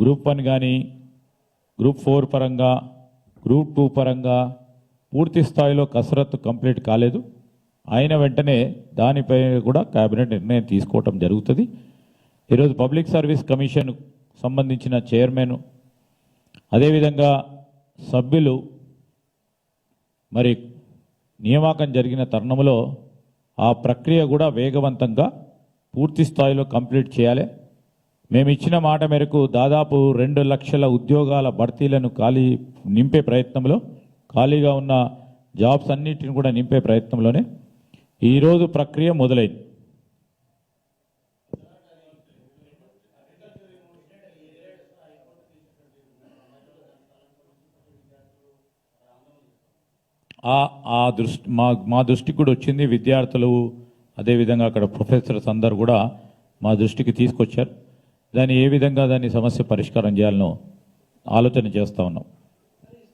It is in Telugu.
గ్రూప్ వన్ కానీ గ్రూప్ ఫోర్ పరంగా గ్రూప్ టూ పరంగా పూర్తి స్థాయిలో కసరత్తు కంప్లీట్ కాలేదు. అయిన వెంటనే దానిపై కూడా కేబినెట్ నిర్ణయం తీసుకోవటం జరుగుతుంది. ఈరోజు పబ్లిక్ సర్వీస్ కమిషన్ సంబంధించిన చైర్మన్ అదేవిధంగా సభ్యులు మరి నియామకం జరిగిన తరుణంలో ఆ ప్రక్రియ కూడా వేగవంతంగా పూర్తి స్థాయిలో కంప్లీట్ చేయాలి. మేము ఇచ్చిన మాట మేరకు దాదాపు రెండు లక్షల ఉద్యోగాల భర్తీలను ఖాళీ నింపే ప్రయత్నంలో ఖాళీగా ఉన్న జాబ్స్ అన్నిటిని కూడా నింపే ప్రయత్నంలోనే ఈరోజు ప్రక్రియ మొదలైంది. ఆ ఆ దృష్టి మా మా దృష్టికి కూడా వచ్చింది. విద్యార్థులు అదేవిధంగా అక్కడ ప్రొఫెసర్స్ అందరు కూడా మా దృష్టికి తీసుకొచ్చారు. దాన్ని ఏ విధంగా దాన్ని సమస్య పరిష్కారం చేయాలనో ఆలోచన చేస్తూ ఉన్నాం.